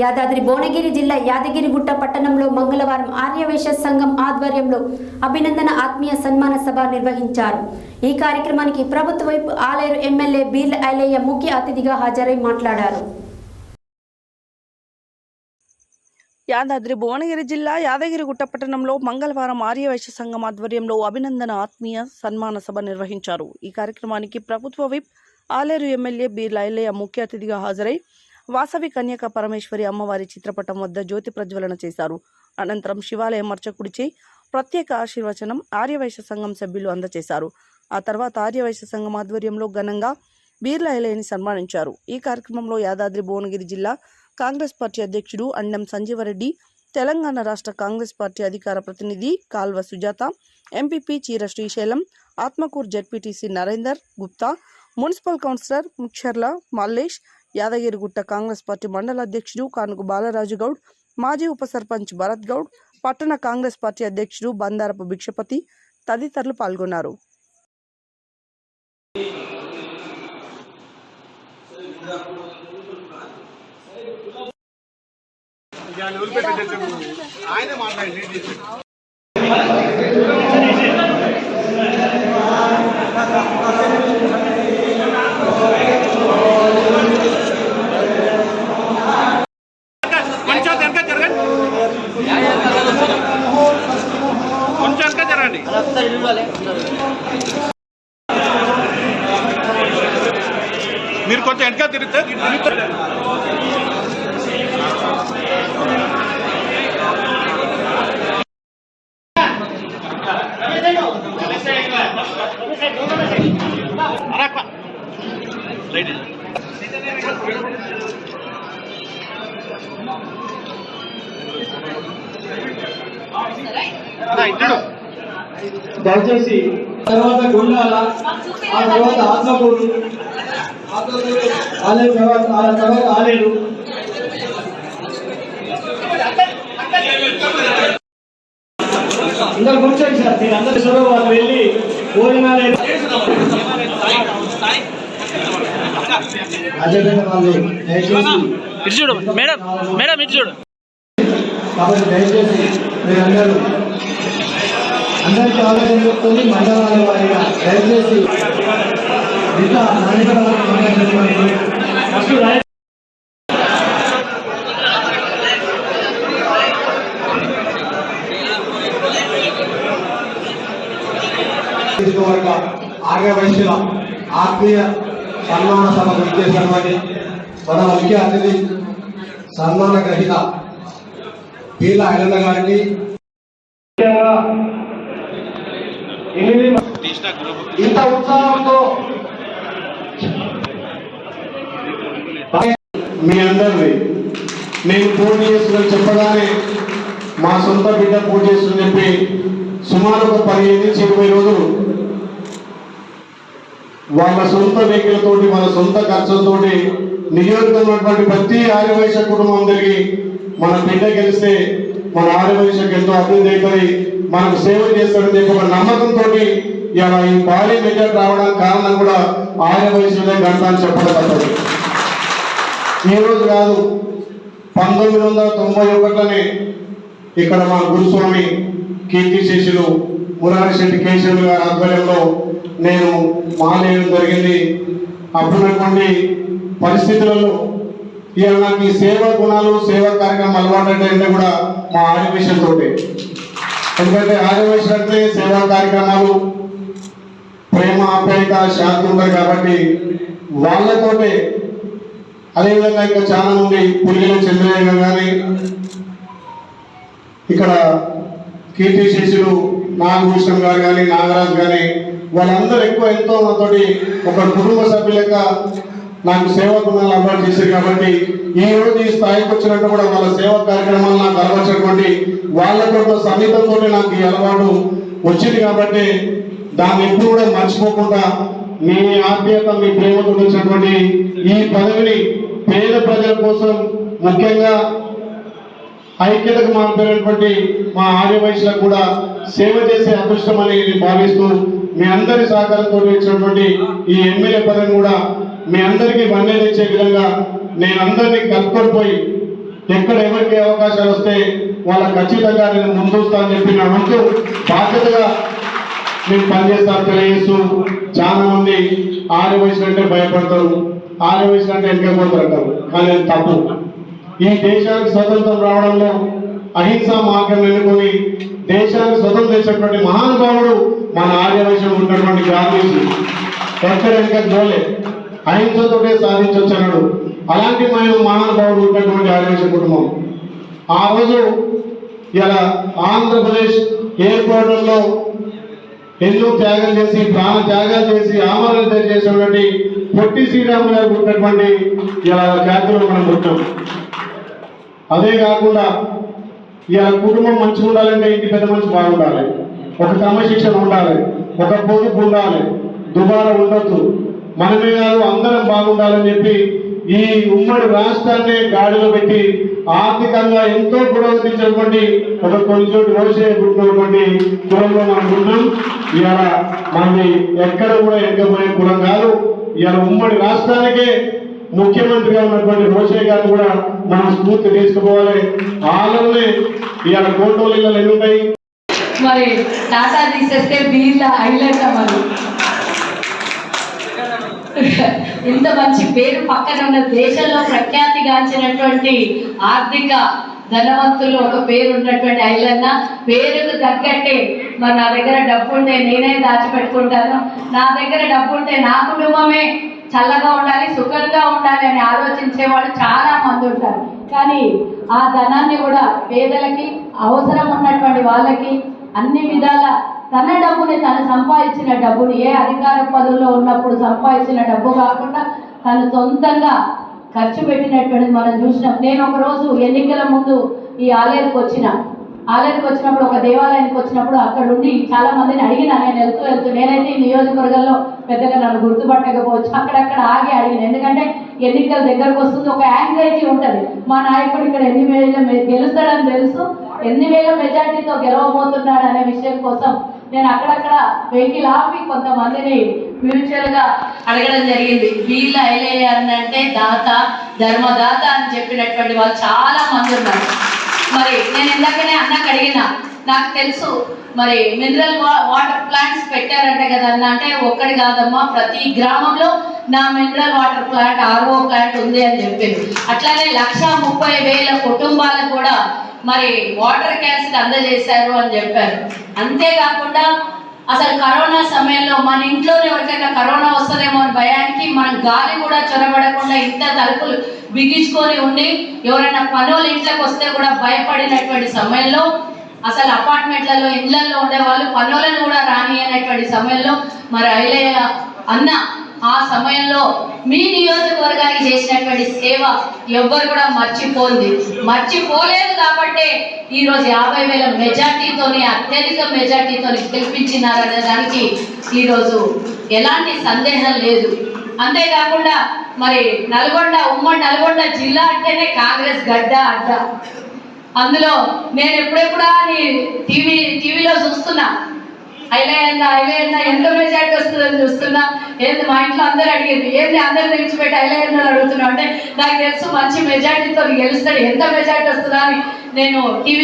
యాదాద్రి భువనగిరి జిల్లా యాదగిరిగుట్ట పట్టణంలో మంగళవారం ఆర్యవేశ సంఘం ఆధ్వర్యంలో అభినందన ఆత్మీయ సన్మాన సభ నిర్వహించారు. ఈ కార్యక్రమానికి ప్రభుత్వ వైపు ఆలేరు ఎమ్మెల్యే బీర్ల ఐలయ్య ముఖ్య అతిథిగా హాజరై మాట్లాడారు. యాదాద్రి భువనగిరి జిల్లా యాదగిరిగుట్ట పట్టణంలో మంగళవారం ఆర్యవైశ్య సంఘం ఆధ్వర్యంలో అభినందన ఆత్మీయ సన్మాన సభ నిర్వహించారు. ఈ కార్యక్రమానికి ప్రభుత్వ whip Aleru MLA B Lailaiah ముఖ్య అతిథిగా హాజరై వాసవి కన్యక పరమేశ్వరి అమ్మవారి చిత్రపటం వద్ద జ్యోతి ప్రజ్వలన చేశారు. అనంతరం శివాలయం అర్చకుడిచే ప్రత్యేక ఆశీర్వచనం ఆర్యవైశ్య సంఘం సభ్యులు అందజేశారు. ఆ తర్వాత ఆర్యవైశ్య సంఘం ఆధ్వర్యంలో ఘనంగా బీర్ల సన్మానించారు. ఈ కార్యక్రమంలో యాదాద్రి భువనగిరి జిల్లా కాంగ్రెస్ పార్టీ అధ్యక్షుడు అండం సంజీవరెడ్డి తెలంగాణ రాష్ట్ర కాంగ్రెస్ పార్టీ అధికార ప్రతినిధి కాల్వ సుజాత ఎంపీపీ చీర Srisailam Atmakur ZPTC Narender Gupta municipal councillor Muksharla Mallesh Yadagirigutta Congress party మండల అధ్యక్షుడు కానుకు బాలరాజు గౌడ్ మాజీ ఉప సర్పంచ్ భరత్ గౌడ్ పట్టణ కాంగ్రెస్ పార్టీ అధ్యక్షుడు బందారపు భిక్షపతి తదితరులు పాల్గొన్నారు. ఆయనే వెనక తిరిగితే దయచేసి తర్వాత గుండాల ఆ తర్వాత ఆత్మకూరు ఆలయం తర్వాత ఆ తర్వాత ఆలేరు అందరు కూర్చోండి సార్ మీరు అందరి స్వరం వాళ్ళు వెళ్ళి భోజనాలు అదేవిధంగా వాళ్ళు దయచేసి మేడం మేడం ఇటు చూడు. కాబట్టి దయచేసి మీరందరూ అందరికీ ఆలోచన చెప్తుంది మండలాల వారిగా దయచేసి ఫస్ట్ రాయ నియోజకవర్గ ఆర్య వైశ్యుల ఆత్మీయ సన్మాన సభకు ఇచ్చేసినటువంటి మన ముఖ్య అతిథి సన్మాన గ్రహీత పీల ఐలన్న గారికి. ఇంత ఉత్సాహంతో మీ అందరిది నేను పోటీ చేస్తుందని చెప్పగానే మా సొంత బిడ్డ పోటీ చేస్తుందని చెప్పి సుమారు ఒక పదిహేను నుంచి ఇరవై రోజులు వాళ్ళ సొంత వ్యక్తులతోటి వాళ్ళ సొంత ఖర్చులతోటి నియోజకవర్గంలో ప్రతి ఆర్యవైశ్య కుటుంబం తిరిగి మన బిడ్డ గెలిస్తే మన ఆర్యవైశ్యకు ఎంతో అభివృద్ధి అయిపోయి మనకు సేవ చేస్తాడని చెప్పి ఒక నమ్మకంతో ఇలా ఈ భారీ మెజార్టీ రావడానికి కారణం కూడా ఆర్యవైశ్యులే గంట అని చెప్పడం ఈ రోజు కాదు పంతొమ్మిది వందల తొంభై ఒకటిలోనే ఇక్కడ మా గురుస్వామి కీర్తి శిష్యులు మురారి శెట్టి కేశవులు గారి ఆధ్వర్యంలో నేను మానేయడం జరిగింది. అప్పుడున్నటువంటి పరిస్థితులలో ఇవాళ నాకు ఈ సేవా గుణాలు సేవా కార్యక్రమం అలవాటు అంటే కూడా మా ఆర్యవేశంతో ఎందుకంటే ఆర్యవేశం అంటే సేవా కార్యక్రమాలు ప్రేమ ఆప్యాయత శాంతి ఉంటాయి కాబట్టి వాళ్ళతోటే. అదేవిధంగా ఇంకా చాలా మంది పులిగిన చంద్రయ్య కానీ ఇక్కడ కీర్తి శిష్యులు నాగభూషణం గారు కానీ నాగరాజు కానీ వాళ్ళందరూ ఎక్కువ ఎంతో నాతోటి ఒక కుటుంబ సభ్యులక నాకు సేవా గుణాలు అలవాటు చేశారు కాబట్టి ఈ రోజు ఈ స్థాయికి వచ్చినట్టు కూడా వాళ్ళ సేవా కార్యక్రమాలు నాకు అలవర్చినటువంటి వాళ్ళతో సన్నిహితంతో నాకు ఈ అలవాటు వచ్చింది కాబట్టి దాన్ని ఎప్పుడు కూడా మర్చిపోకుండా మీ ఆత్మీయత మీ ప్రేమతో వచ్చినటువంటి ఈ పదవిని పేద ప్రజల కోసం ముఖ్యంగా ఐక్యతకు మారిపోయినటువంటి మా ఆర్య వయసులకు కూడా సేవ చేసే అదృష్టం అనేది భావిస్తూ మీ అందరి సహకారంతో ఇచ్చినటువంటి ఈ ఎమ్మెల్యే పదవిని కూడా మీ అందరికీ వన్నె తెచ్చే విధంగా నేను అందరినీ కలుపుకొని పోయి ఎక్కడ ఎవరికి అవకాశాలు వస్తే వాళ్ళకి ఖచ్చితంగా నేను ముందుస్తా అని చెప్పి నా ముందు బాధ్యతగా నేను పనిచేస్తాను తెలియజేస్తూ చాలా మంది ఆరు వయసు అంటే భయపడతారు. ఆరు వయసు అంటే వెనకపోతారు అంటారు. కానీ అది తప్పు. ఈ దేశానికి స్వతంత్రం రావడంలో అహింసా మార్గం ఎన్నుకొని దేశానికి స్వతంత్రం చేసినటువంటి మహానుభావుడు మన ఆర్యవైశ్యం ఉన్నటువంటి గాంధీజీ. ఎక్కడ వెనక గోలే అహింసతోటే సాధించవచ్చు అన్నాడు అలాంటి మేము మహానుభావుడు ఉన్నటువంటి ఆర్యవైశ్య కుటుంబం. ఆ రోజు ఇలా ఆంధ్రప్రదేశ్ ఏర్పడంలో ఎన్నో త్యాగం చేసి ప్రాణ త్యాగాలు చేసి ఆమరణ చేసినటువంటి పొట్టి శ్రీరాములు గారు ఉన్నటువంటి ఇలా ఖ్యాతిలో మనం పుట్టాం. అదే కాకుండా ఇలా కుటుంబం మంచిగా ఉండాలంటే ఇంటి పెద్ద మనిషి బాగుండాలి. ఒక క్రమశిక్షణ ఉండాలి. ఒక పొదుపు ఉండాలి. దుబారా ఉండొద్దు. మనమే కాదు అందరం బాగుండాలని చెప్పి ఈ ఉమ్మడి రాష్ట్రాన్ని గాడిలో పెట్టి ఆర్థికంగా ఎంతో పురోగతించినటువంటి ఒక కొంచెం రోషే పుట్టినటువంటి కులంలో మనం ఉన్నాం. ఇవాళ మనకి ఎక్కడ కూడా ఎక్కబోయే కులం కాదు. ఇవాళ ఉమ్మడి రాష్ట్రానికే ముఖ్యమంత్రిగా ఉన్నటువంటి రోషే గారు కూడా మనం స్ఫూర్తి తీసుకుపోవాలి. వాళ్ళనే ఇవాళ కోటోలు ఎన్ని ఉంటాయి మరి టాటా తీసేస్తే బీర్ల హైలైట్ మరి ఇంత మంచి పేరు పక్కన ఉన్న దేశంలో ప్రఖ్యాతిగాంచినటువంటి ఆర్థిక ధనవంతులు ఒక పేరు ఉన్నటువంటి ఐలన్న పేరుకు తగ్గట్టే మరి నా దగ్గర డబ్బు ఉంటే నేనే దాచిపెట్టుకుంటాను. నా దగ్గర డబ్బు ఉంటే నా కుటుంబమే చల్లగా ఉండాలి సుఖంగా ఉండాలి అని ఆలోచించే వాళ్ళు చాలా మంది ఉంటారు. కానీ ఆ ధనాన్ని కూడా పేదలకి అవసరం ఉన్నటువంటి వాళ్ళకి అన్ని విధాల తన డబ్బుని తను సంపాదించిన డబ్బుని ఏ అధికార పదవుల్లో ఉన్నప్పుడు సంపాదించిన డబ్బు కాకుండా తను సొంతంగా ఖర్చు పెట్టినటువంటిది మనం చూసినాం. నేను ఒక రోజు ఎన్నికల ముందు ఈ ఆలయానికి వచ్చిన. ఆలయానికి వచ్చినప్పుడు ఒక దేవాలయానికి వచ్చినప్పుడు అక్కడ ఉండి చాలా మందిని అడిగిన నేను వెళ్తూ వెళ్తూ నేనైతే ఈ నియోజకవర్గంలో పెద్దగా నన్ను గుర్తుపట్టకపోవచ్చు. అక్కడక్కడ ఆగి అడిగిన. ఎందుకంటే ఎన్నికల దగ్గరకు వస్తుంది ఒక యాంగ్జైటీ ఉంటుంది. మా నాయకుడు ఇక్కడ ఎన్ని వేల గెలుస్తాడని తెలుసు. ఎన్ని వేల మెజార్టీతో గెలవబోతున్నాడు అనే విషయం కోసం నేను అక్కడక్కడ వెహికల్ ఆపి కొంతమందిని మ్యూచువల్గా అడగడం జరిగింది. వీళ్ళు ఐలయ్య అంటే దాత ధర్మదాత అని చెప్పినటువంటి వాళ్ళు చాలా మంది ఉన్నారు. మరి నేను ఇందాకనే అన్నకు అడిగిన నాకు తెలుసు. మరి మినరల్ వాటర్ ప్లాంట్స్ పెట్టారంట కదా అన్న అంటే ఒక్కడి కాదమ్మా ప్రతి గ్రామంలో నా mineral water plant RO plant ఉంది అని చెప్పింది. అట్లానే లక్ష ముప్పై వేల కుటుంబాలకు కూడా మరి వాటర్ క్యాన్స్ అందజేశారు అని చెప్పారు. అంతేకాకుండా అసలు కరోనా సమయంలో మన ఇంట్లోనే ఎవరికైనా కరోనా వస్తుందేమో అని భయానికి మనం గాలి కూడా చొరబడకుండా ఇంత తలుపులు బిగించుకొని ఉండి ఎవరైనా పనులు ఇంట్లోకి వస్తే కూడా భయపడినటువంటి సమయంలో అసలు అపార్ట్మెంట్లలో ఇళ్ళలో ఉండేవాళ్ళు పనులను కూడా రాని అనేటువంటి సమయంలో మరి ఐలయ్య అన్న ఆ సమయంలో మీ నియోజకవర్గానికి చేసినటువంటి సేవ ఎవ్వరు కూడా మర్చిపోంది. మర్చిపోలేదు కాబట్టే ఈరోజు యాభై వేల మెజార్టీతోని అత్యధిక మెజార్టీతో గెలిపించినారనే దానికి ఈరోజు ఎలాంటి సందేహం లేదు. అంతేకాకుండా మరి నల్గొండ ఉమ్మడి నల్గొండ జిల్లా అంటేనే కాంగ్రెస్ గడ్డ అడ్డ అందులో నేను ఎప్పుడెప్పుడా అని టీవీ టీవీలో చూస్తున్నా. ఐలయ్యన్న ఐలయ్యన్న ఎంత మెజార్టీ వస్తుందని చూస్తున్నా. ఏంది మా ఇంట్లో అందరు అడిగింది ఏంది అందరు నిలిచిపెట్టి ఐలయ్యన్న అడుగుతున్నా అంటే నాకు తెలుసు మంచి మెజార్టీతో గెలుస్తాడు ఎంత మెజార్టీ వస్తుందా అని నేను టీవీ